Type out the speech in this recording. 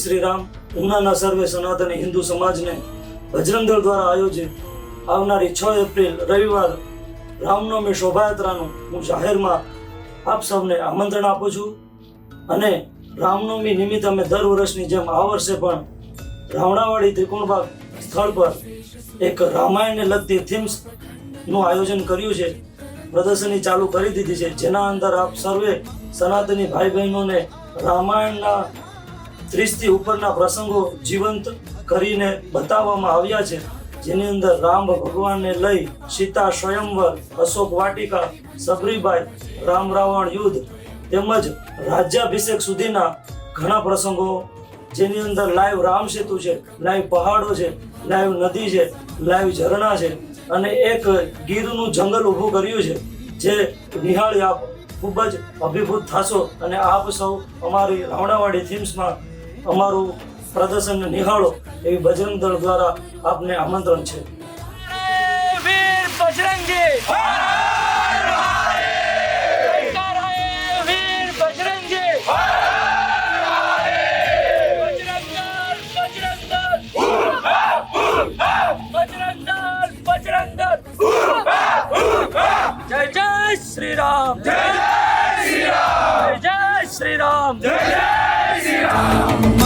જય શ્રી રામ ઉનાના સર્વે સનાતન હિન્દુ સમાજને બજરંગ દળ દ્વારા આયોજિત આવનારી છ એપ્રિલ રવિવાર રામનવમી શોભાયાત્રાનું હું જાહેરમાં આપ સૌને આમંત્રણ આપું છું અને રામનવમી નિમિત્તે અમે દર વર્ષની જેમ આ વર્ષે પણ રાવણાવાડી ત્રિકોણબાગ સ્થળ પર એક રામાયણને લગતી થીમ્સનું આયોજન કર્યું છે. પ્રદર્શની ચાલુ કરી દીધી છે. જેના અંદર આપ સર્વે સનાતની ભાઈ બહેનોને રામાયણના ત્રીસથી ઉપરના પ્રસંગો જીવંત કરીને બતાવવામાં આવ્યા છે. જેની અંદર રામ ભગવાનને લઈ સીતા સ્વયંવર અશોક વાટિકા, સબરીબાઈ, રામ રાવણ યુદ્ધ તેમજ રાજ્યાભિષેક સુધીના ઘણા પ્રસંગો જેની અંદર લાઈવ રામ સેતુ છે, લાઈવ પહાડો છે, લાઈવ નદી છે, લાઈવ ઝરણા છે અને એક ગીરનું જંગલ ઊભું કર્યું છે. જે નિહાળી આપ ખૂબ જ અભિભૂત થશો અને આપ સૌ અમારી રાવણાવાડી થીમ્સમાં અમારું પ્રદર્શન નિહાળો એવી બજરંગ દળ દ્વારા આપને આમંત્રણ છે વીર બજરંગી જયકાર હે વીર બજરંગી બજરંગ દળ, જય દળ. બજરંગ દળ, બજરંગ દળ. down.